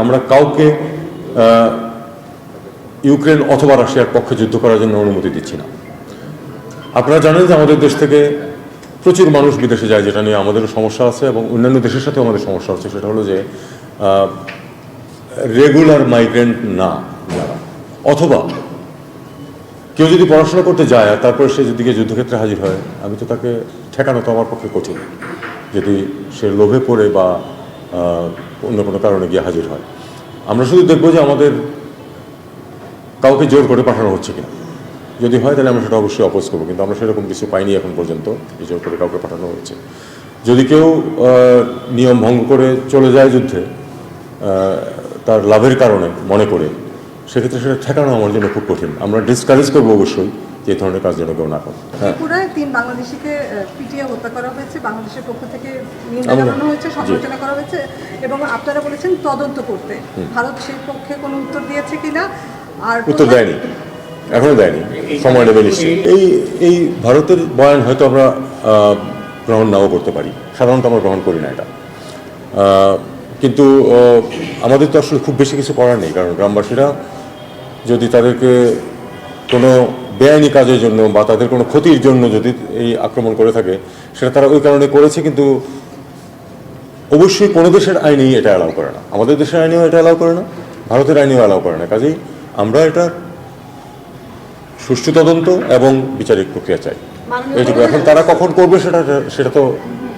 আমরা কাউকে ইউক্রেন অথবা রাশিয়ার পক্ষে যুদ্ধ করার জন্য অনুমতি দিচ্ছি না। আপনারা জানেন যে আমাদের দেশ থেকে প্রচুর মানুষ বিদেশে যায়, যেটা নিয়ে আমাদেরও সমস্যা আছে এবং অন্যান্য দেশের সাথে আমাদের সমস্যা হচ্ছে। সেটা হলো যে রেগুলার মাইগ্রেন্ট না অথবা কেউ যদি পড়াশোনা করতে যায় আর তারপরে সে যদি যুদ্ধক্ষেত্রে হাজির হয়, আমি তো তাকে ঠেকানো তো আমার পক্ষে কঠিন। যদি সে লোভে পড়ে বা অন্য কোনো কারণে গিয়ে হাজির হয়। আমরা শুধু দেখব যে আমাদের কাউকে জোর করে পাঠানো হচ্ছে কিনা। যদি হয় তাহলে আমরা সেটা অবশ্যই অপোজ করব, কিন্তু আমরা সেরকম কিছু পাইনি এখন পর্যন্ত জোর করে কাউকে পাঠানো হচ্ছে যদি কেউ নিয়ম ভঙ্গ করে চলে যায় যুদ্ধে তার লাভের কারণে মনে করে সেক্ষেত্রে সেটা ঠেকানো আমার জন্য খুব কঠিন। আমরা ডিসকারেজ করব অবশ্যই যে ধরনের কাজ যেন কেউ না করে। হ্যাঁ। ত্রিপুরায় তিন বাংলাদেশিকে পিটিয়ে হত্যা করা হয়েছে বাংলাদেশের পক্ষ থেকে নিন্দা জানানো হয়েছে। সমালোচনা করা হয়েছে এবং আপনারা বলেছেন তদন্ত করতে। ভারত সেই পক্ষে কোনো উত্তর দিয়েছে কিনা? আর উত্তর দেয়নি। এখনও দেয়নি। সময় নেবে নিশ্চয়ই। এই এই ভারতের বয়ান হয়তো আমরা গ্রহণ নাও করতে পারি। সাধারণত আমরা গ্রহণ করি না এটা। কিন্তু আমাদের তো আসলে খুব বেশি কিছু করার নেই কারণ গ্রামবাসীরা যদি তাদেরকে কোনো বেআইনি কাজের জন্য বা তাদের কোনো ক্ষতির জন্য যদি এই আক্রমণ করে থাকে সেটা তারা ওই কারণে করেছে কিন্তু অবশ্যই কোনো দেশের আইনেই এটা অ্যালাউ করে না। আমাদের দেশের আইনেও এটা অ্যালাউ করে না ভারতের আইনেও অ্যালাউ করে না। কাজেই আমরা এটা সুষ্ঠু তদন্ত এবং বিচারিক প্রক্রিয়া চাই। এইটুকু। এখন তারা কখন করবে সেটা সেটা তো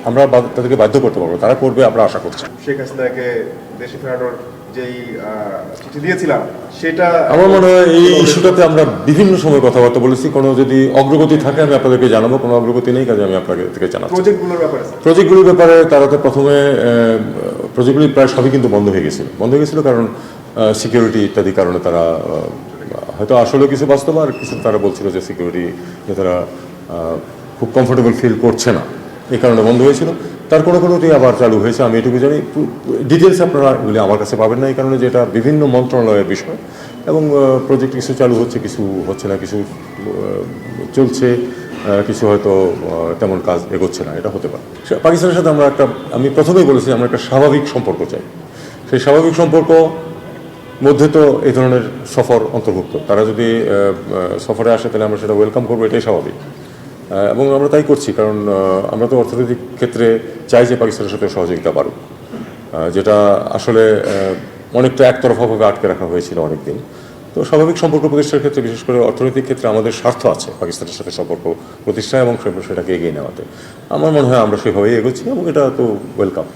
আমরা তাদেরকে বাধ্য করতে পারব। তারা করবে আমরা আশা করছি। শেখ হাসিনাকে দেশে ফেরানোর যেই চিঠি দিয়েছিলাম সেটা আমার মনে হয় এই ইস্যুটাতে আমরা বিভিন্ন সময় কথাবার্তা বলেছি। কোনো যদি অগ্রগতি থাকে আমি আপনাদেরকে জানাব। কোনো অগ্রগতি নেই কাজে আমি আপনাদের থেকে জানাচ্ছি। প্রজেক্টগুলোর ব্যাপারে প্রজেক্টগুলির ব্যাপারে তারা তো প্রথমে প্রজেক্টগুলি প্রায় সবই কিন্তু বন্ধ হয়ে গেছিল। বন্ধ হয়ে গেছিল কারণ সিকিউরিটি ইত্যাদি কারণে তারা হয়তো আসলে কিছু বাস্তব আর কিছু তারা বলছিল যে সিকিউরিটি যে তারা খুব কমফোর্টেবল ফিল করছে না। এই কারণে বন্ধ হয়েছিল। তার কোনো কোনোটি আবার চালু হয়েছে, আমি এটুকু জানি। ডিটেলস আপনারা এগুলি আমার কাছে পাবেন না, এই কারণে যে এটা বিভিন্ন মন্ত্রণালয়ের বিষয় এবং প্রজেক্ট কিছু চালু হচ্ছে, কিছু হচ্ছে না, কিছু চলছে কিছু হয়তো তেমন কাজ এগোচ্ছে না, এটা হতে পারে। পাকিস্তানের সাথে আমরা একটা, আমি প্রথমেই বলেছি, আমরা একটা স্বাভাবিক সম্পর্ক চাই। সেই স্বাভাবিক সম্পর্ক মধ্যে তো এই ধরনের সফর অন্তর্ভুক্ত। তারা যদি সফরে আসে, তাহলে আমরা সেটা ওয়েলকাম করব, এটাই স্বাভাবিক। এবং আমরা তাই করছি, কারণ আমরা তো অর্থনৈতিক ক্ষেত্রে চাই যে পাকিস্তানের সাথে সহযোগিতা বাড়ুক। যেটা আসলে অনেকটা একতরফাভাবে আটকে রাখা হয়েছিল অনেকদিন। তো স্বাভাবিক সম্পর্ক প্রতিষ্ঠার ক্ষেত্রে, বিশেষ করে অর্থনৈতিক ক্ষেত্রে আমাদের স্বার্থ আছে পাকিস্তানের সাথে সম্পর্ক প্রতিষ্ঠা এবং সেটাকে এগিয়ে নেওয়াতে। আমার মনে হয় আমরা সেভাবেই এগোচ্ছি এবং এটা তো ওয়েলকাম